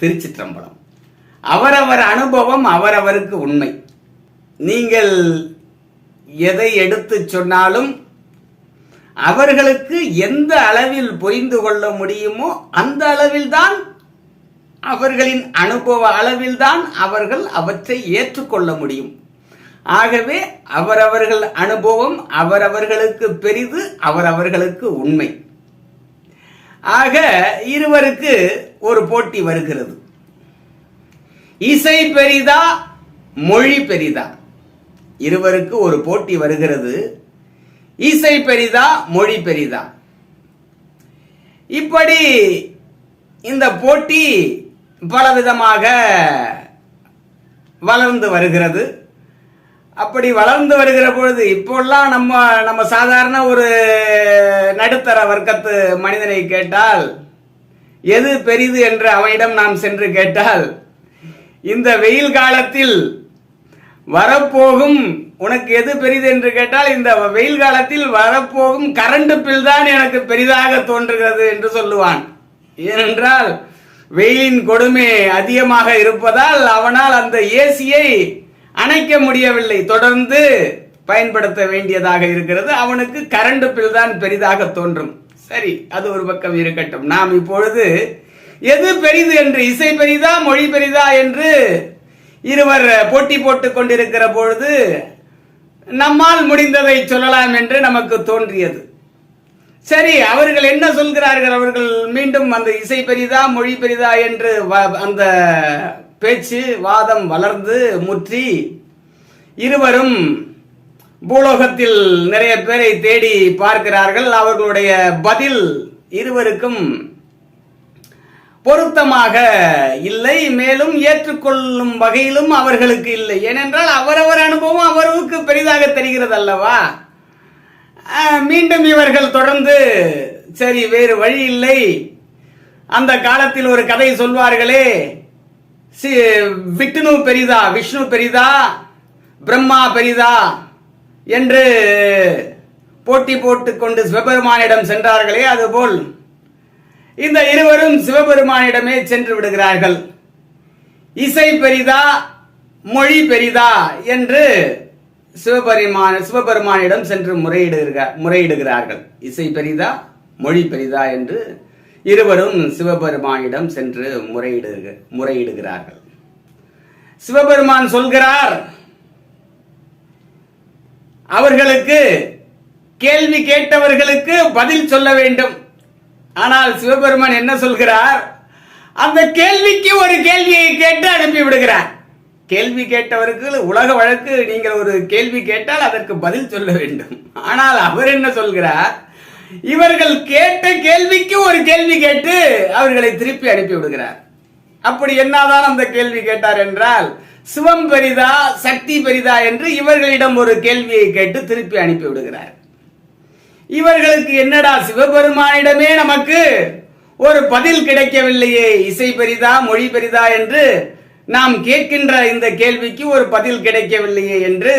திருச்சிற்றம்பலம். அவரவர் அனுபவம் அவரவருக்கு உண்மை. நீங்கள் எதை எடுத்துச் சொன்னாலும் அவர்களுக்கு எந்த அளவில் புரிந்து கொள்ள முடியுமோ அந்த அளவில்தான் அவர்களின் அனுபவ அளவில்தான் அவர்கள் அவற்றை ஏற்றுக்கொள்ள முடியும். ஆகவே அவரவர்கள் அனுபவம் அவரவர்களுக்கு பெரிது அவரவர்களுக்கு உண்மை. ஆக இருவருக்கு ஒரு போட்டி வருகிறது. இசை பெரிதா மொழி பெரிதா? இருவருக்கு ஒரு போட்டி வருகிறது. இசை பெரிதா மொழி பெரிதா? இப்படி இந்த போட்டி பலவிதமாக வளர்ந்து வருகிறது. அப்படி வளர்ந்து வருகிற பொழுது இப்போல்லாம் நம்ம நம்ம சாதாரண ஒரு நடுத்தர வர்க்கத்து மனிதனை கேட்டால் எது பெரிது என்று அவனிடம் நாம் சென்று கேட்டால் இந்த வெயில் காலத்தில் வரப்போகும் உனக்கு எது பெரிது என்று கேட்டால் இந்த வெயில் காலத்தில் வரப்போகும் கரண்ட் பில் தான் எனக்கு பெரிதாக தோன்றுகிறது என்று சொல்லுவான். ஏனென்றால் வெயிலின் கொடுமை அதிகமாக இருப்பதால் அவனால் அந்த ஏசியை அணைக்க முடியவில்லை. தொடர்ந்து பயன்படுத்த வேண்டியதாக இருக்கிறது. அவனுக்கு கரண்ட் பில் தான் பெரிதாக தோன்றும். சரி அது ஒரு பக்கம் இருக்கட்டும். நாம் இப்பொழுது எது பெரிது என்று இசை பெரிதா மொழி பெரிதா என்று இருவர் போட்டி போட்டுக் கொண்டிருக்கிற பொழுது நம்மால் முடிந்ததை சொல்லலாம் என்று நமக்கு தோன்றியது. சரி அவர்கள் என்ன சொல்கிறார்கள்? அவர்கள் மீண்டும் அந்த இசை பெரிதா மொழி பெரிதா என்று வ- அந்த பேச்சு வாதம் வளர்ந்து முற்றி. இருவரும் பூலோகத்தில் நிறைய பேரை தேடி பார்க்கிறார்கள். அவர்களுடைய பதில் இருவருக்கும் பொருத்தமாக இல்லை. மேலும் ஏற்றுக்கொள்ளும் வகையிலும் அவர்களுக்கு இல்லை. ஏனென்றால் அவரவர் அனுபவம் அவருக்கு பெரிதாக தெரிகிறது அல்லவா மீண்டும் இவர்கள் தொடர்ந்து சரி வேறு வழி இல்லை. அந்த காலத்தில் ஒரு கதை சொல்வார்களே சி- பெரிதா விஷ்ணு பெரிதா பிரம்மா பெரிதா என்று போட்டி போட்டுக்கொண்டு சிவபெருமானிடம் சென்றார்களே அதுபோல் இந்த இருவரும் சிவபெருமானிடமே சென்று விடுகிறார்கள். இசை பெரிதா மொழி பெரிதா என்று சிவபெருமான சிவபெருமானிடம் சென்று முறையிடுகிறார் முறையிடுகிறார்கள். இசை பெரிதா மொழி பெரிதா என்று இருவரும் சிவபெருமானிடம் சென்று முறையிடுக முறையிடுகிறார்கள். சிவபெருமான் சொல்கிறார் அவர்களுக்கு கேள்வி கேட்டவர்களுக்கு பதில் சொல்ல வேண்டும். ஆனால் சிவபெருமான் என்ன சொல்கிறார் அந்த கேள்விக்கு ஒரு கேள்வியை கேட்டு அனுப்பி விடுகிறார். கேள்வி கேட்டவருக்கு உலக வழக்கு நீங்கள் ஒரு கேள்வி கேட்டால் அதற்கு பதில் சொல்ல வேண்டும். ஆனால் அவர் என்ன சொல்கிறார் இவர்கள் கேட்ட கேள்விக்கு ஒரு கேள்வி கேட்டு அவர்களை திருப்பி அனுப்பி விடுகிறார். அப்படி என்னதான் அந்த கேள்வி கேட்டார் என்றால் சிவம் பெரிதா சக்தி பெரிதா என்று இவர்களிடம் ஒரு கேள்வியை கேட்டு திருப்பி அனுப்பி விடுகிறார். இவர்களுக்கு என்னடா சிவபெருமானிடமே நமக்கு ஒரு பதில் கிடைக்கவில்லையே இசை பெரிதா மொழி பெரிதா என்று நாம் கேட்கின்ற இந்த கேள்விக்கு ஒரு பதில் கிடைக்கவில்லையே என்று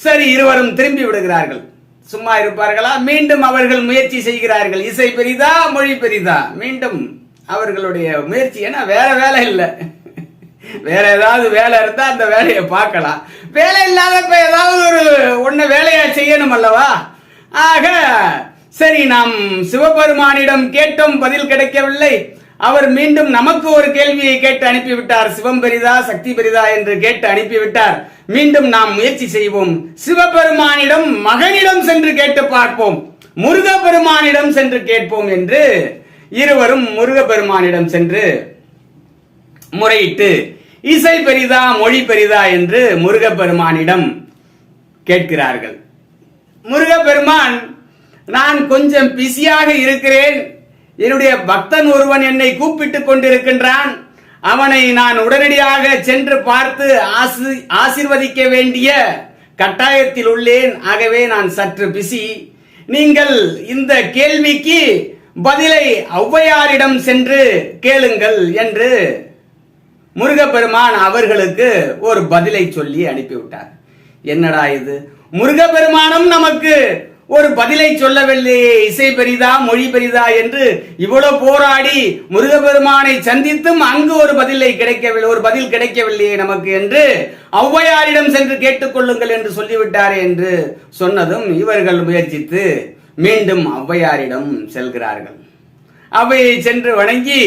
சரி இருவரும் திரும்பி விடுகிறார்கள். சும்மா இருப்பார்களா? மீண்டும் அவர்கள் முயற்சி செய்கிறார்கள். இசை பெரிதா மொழி பெரிதா? மீண்டும் அவர்களுடைய முயற்சி. ஏன்னா வேற வேலை இல்லை. வேற ஏதாவது வேலை இருந்தா அந்த வேலையை பார்க்கலாம். வேலை இல்லாதப்ப ஏதாவது ஒரு ஒன்ன வேலையா செய்யணும் அல்லவா? ஆக சரி நாம் சிவபெருமானிடம் கேட்டோம் பதில் கிடைக்கவில்லை. அவர் மீண்டும் நமக்கு ஒரு கேள்வியை கேட்டு அனுப்பிவிட்டார். சிவம் பெரிதா சக்தி பெரிதா என்று கேட்டு அனுப்பிவிட்டார். மீண்டும் நாம் முயற்சி செய்வோம். சிவபெருமானிடம் மகனிடம் சென்று கேட்டு பார்ப்போம். முருகப்பெருமானிடம் சென்று கேட்போம் என்று இருவரும் முருகப்பெருமானிடம் சென்று முறையிட்டு இசை பெரிதா மொழி பெரிதா என்று முருகப்பெருமானிடம் கேட்கிறார்கள். முருகப்பெருமான் நான் கொஞ்சம் பிஸியாக இருக்கிறேன். என்னுடைய பக்தன் ஒருவன் என்னை கூப்பிட்டுக் கொண்டிருக்கின்றான். அவனை நான் உடனடியாக சென்று பார்த்து ஆசி ஆசிர்வதிக்க வேண்டிய கட்டாயத்தில் உள்ளேன். ஆகவே நான் சற்று பிஸி. நீங்கள் இந்த கேள்விக்கு பதிலை ஔவையாரிடம் சென்று கேளுங்கள் என்று முருகப்பெருமான் அவர்களுக்கு ஒரு பதிலை சொல்லி அனுப்பிவிட்டார். என்னடா இது? முருகப்பெருமானும் நமக்கு ஒரு பதிலை சொல்லவில்லையே இசை பெரிதா மொழி பெரிதா என்று இவ்வளவு போராடி முருகபெருமானை சந்தித்தும் அங்கு ஒரு பதிலை கிடைக்கவில்லை ஒரு பதில் கிடைக்கவில்லையே நமக்கு என்று ஔவையாரிடம் சென்று கேட்டுக்கொள்ளுங்கள் என்று சொல்லிவிட்டாரே என்று சொன்னதும் இவர்கள் முயற்சித்து மீண்டும் ஔவையாரிடம் செல்கிறார்கள். அவையை சென்று வணங்கி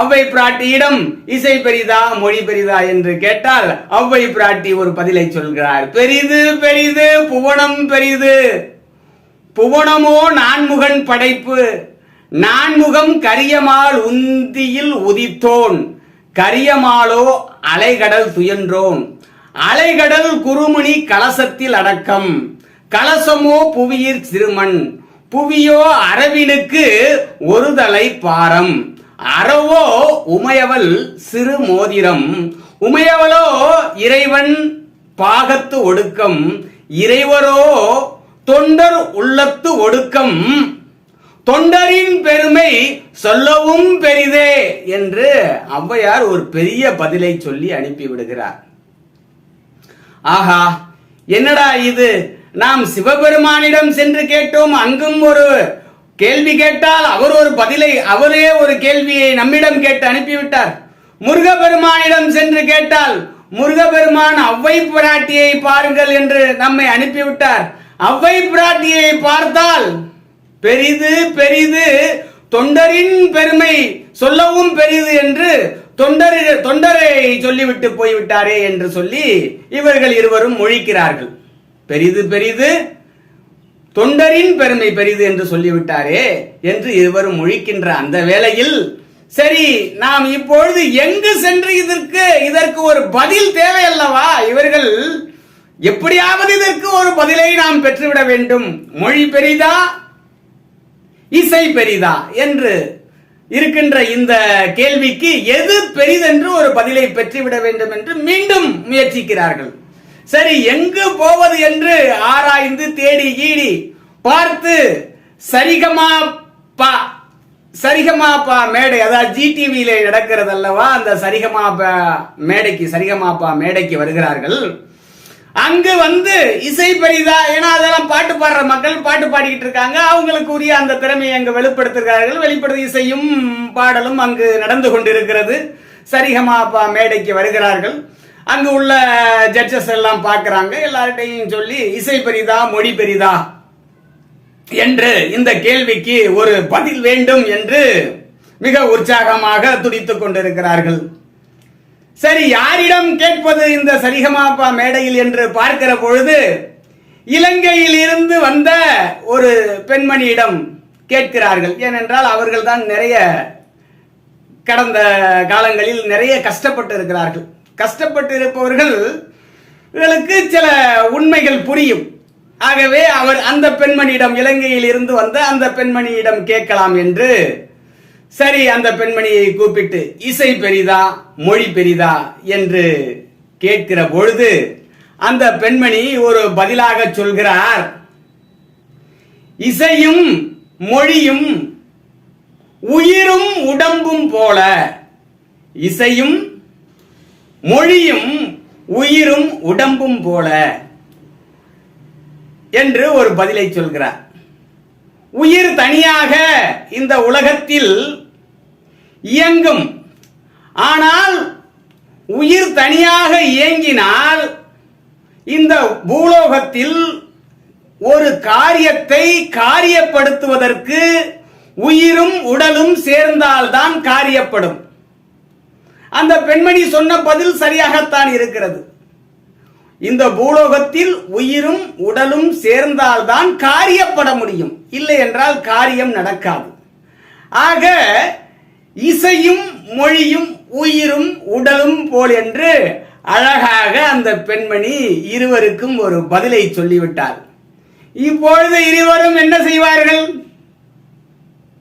அவ்வை பிராட்டியிடம் இசை பெரிதா மொழி பெரிதா என்று கேட்டால் அவ்வை பிராட்டி ஒரு பதிலை சொல்கிறார். பெரிது பெரிது புவனம் பெரிது. புவனமோ நான்முகன் படைப்பு? நான்முகம் கரியமால் உந்தியில் உதித்தோன். கரியமாலோ அலைகடல் துயன்றோன். அலைகடல் குருமணி கலசத்தில் அடக்கம். கலசமோ புவியிற் சிறுமண் புவியோ அரவினுக்கு ஒரு தலை பாரம். அறவோ உமையவள் சிறு மோதிரம் உமையவளோ இறைவன் பாகத்து ஒடுக்கம். இறைவரோ தொண்டர் உள்ளத்து ஒடுக்கம் தொண்டரின் பெருமை சொல்லவும் பெரிதே என்று ஔவையார் ஒரு பெரிய பதிலை சொல்லி அனுப்பி விடுகிறார். ஆஹா என்னடா இது? நாம் சிவபெருமானிடம் சென்று கேட்டோம் அங்கும் ஒரு கேள்வி கேட்டால் அவர் ஒரு பதிலை அவரே ஒரு கேள்வியை நம்மிடம் கேட்டு அனுப்பிவிட்டார் முருகபெருமானிடம் சென்று கேட்டால் முருகபெருமான் அவ்வை பிராட்டியை பாருங்கள் என்று நம்மை அனுப்பிவிட்டார் அவ்வை பிராட்டியை பார்த்தால் பெரிது பெரிது தொண்டரின் பெருமை சொல்லவும் பெரிது என்று தொண்டர் தொண்டரை சொல்லிவிட்டு போய்விட்டாரே என்று சொல்லி இவர்கள் இருவரும் மொழிக்கிறார்கள். பெரிது பெரிது தொண்டரின் பெருமை பெரிது என்று சொல்லிவிட்டாரே என்று இருவரும் மொழிக்கின்ற அந்த வேளையில் சரி நாம் இப்பொழுது எங்கு சென்று இதற்கு இதற்கு ஒரு பதில் தேவையல்லவா? இவர்கள் எப்படியாவது இதற்கு ஒரு பதிலை நாம் பெற்றுவிட வேண்டும். மொழி பெரிதா? இசை பெரிதா? என்று இருக்கின்ற இந்த கேள்விக்கு எது பெரிதென்று ஒரு பதிலை பெற்றுவிட வேண்டும் என்று மீண்டும் முயற்சிக்கிறார்கள். சரி எங்கு போவது என்று ஆராய்ந்து தேடி ஈடி பார்த்து சரிகமா பா சரிகமா பா மேடை அதாவது ஜிடிவியில நடக்கிறது அல்லவா அந்த சரிகமா பா மேடைக்கு சரிகமாப்பா மேடைக்கு வருகிறார்கள். அங்கு வந்து இசை பெரிதா ஏன்னா அதெல்லாம் பாட்டு பாடுற மக்கள் பாட்டு பாடிக்கிட்டு இருக்காங்க. அவங்களுக்கு உரிய அந்த திறமையை அங்கு வெளிப்படுத்துகிறார்கள். வெளிப்படுத்த இசையும் பாடலும் அங்கு நடந்து கொண்டிருக்கிறது. சரிகமாப்பா மேடைக்கு வருகிறார்கள். அங்கு உள்ள ஜட்ஜஸ் எல்லாம் பார்க்குறாங்க. எல்லார்ட்டையும் சொல்லி இசை பெரிதா மொழி பெரிதா என்று இந்த கேள்விக்கு ஒரு பதில் வேண்டும் என்று மிக உற்சாகமாக துடித்துக் கொண்டிருக்கிறார்கள். சரி யாரிடம் கேட்பது இந்த சரிகமாப்பா மேடையில் என்று பார்க்கிற பொழுது இலங்கையில் இருந்து வந்த ஒரு பெண்மணியிடம் கேட்கிறார்கள். ஏனென்றால் அவர்கள் தான் நிறைய கடந்த காலங்களில் நிறைய கஷ்டப்பட்டு இருக்கிறார்கள். கஷ்டப்பட்டு இருப்பவர்கள் இவர்களுக்கு சில உண்மைகள் புரியும். ஆகவே அவர் அந்த பெண்மணியிடம் இலங்கையில் இருந்து வந்த அந்த பெண்மணியிடம் கேட்கலாம் என்று சரி அந்த பெண்மணியை கூப்பிட்டு இசை பெரிதா மொழி பெரிதா என்று கேட்கிற பொழுது அந்த பெண்மணி ஒரு பதிலாக சொல்கிறார். இசையும் மொழியும் உயிரும் உடம்பும் போல. இசையும் மொழியும் உயிரும் உடம்பும் போல என்று ஒரு பதிலை சொல்கிறார். உயிர் தனியாக இந்த உலகத்தில் இயங்கும். ஆனால் உயிர் தனியாக இயங்கினால் இந்த பூலோகத்தில் ஒரு காரியத்தை காரியப்படுத்துவதற்கு உயிரும் உடலும் சேர்ந்தால்தான் காரியப்படும். அந்த பெண்மணி சொன்ன பதில் சரியாகத்தான் இருக்கிறது. இந்த பூலோகத்தில் உயிரும் உடலும் சேர்ந்தால்தான் காரியப்பட முடியும். இல்லை என்றால் காரியம் நடக்காது. ஆக இசையும் மொழியும் உயிரும் உடலும் போல் என்று அழகாக அந்த பெண்மணி இருவருக்கும் ஒரு பதிலை சொல்லிவிட்டார் இப்பொழுது இருவரும் என்ன செய்வார்கள்?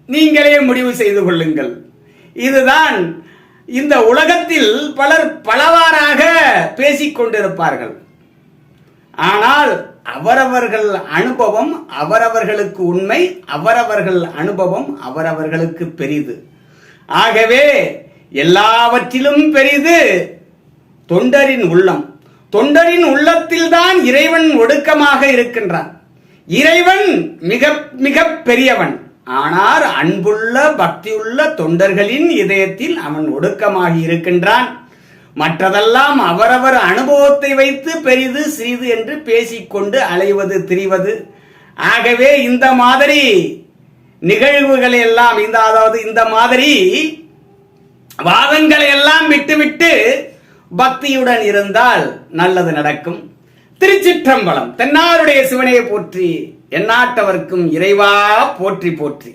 நீங்களே முடிவு செய்து கொள்ளுங்கள். இதுதான் இந்த உலகத்தில் பலர் பலவாறாக பேசிக் கொண்டிருப்பார்கள். ஆனால் அவரவர்கள் அனுபவம் அவரவர்களுக்கு உண்மை அவரவர்கள் அனுபவம் அவரவர்களுக்கு பெரிது. ஆகவே எல்லாவற்றிலும் பெரிது தொண்டரின் உள்ளம். தொண்டரின் உள்ளத்தில்தான் இறைவன் ஒடுக்கமாக இருக்கின்றான். இறைவன் மிக மிக பெரியவன். ஆனால் அன்புள்ள பக்தியுள்ள தொண்டர்களின் இதயத்தில் அவன் ஒடுக்கமாகி இருக்கின்றான். மற்றதெல்லாம் அவரவர் அனுபவத்தை வைத்து பெரிது சிறிது என்று பேசிக்கொண்டு அலைவது திரிவது. ஆகவே இந்த மாதிரி நிகழ்வுகளை எல்லாம் இந்த அதாவது இந்த மாதிரி வாதங்களை எல்லாம் விட்டுவிட்டு பக்தியுடன் இருந்தால் நல்லது நடக்கும். திருச்சிற்றம்பலம் தென்னாருடைய சிவனையை போற்றி எந்நாட்டவர்க்கும் இறைவா போற்றி போற்றி.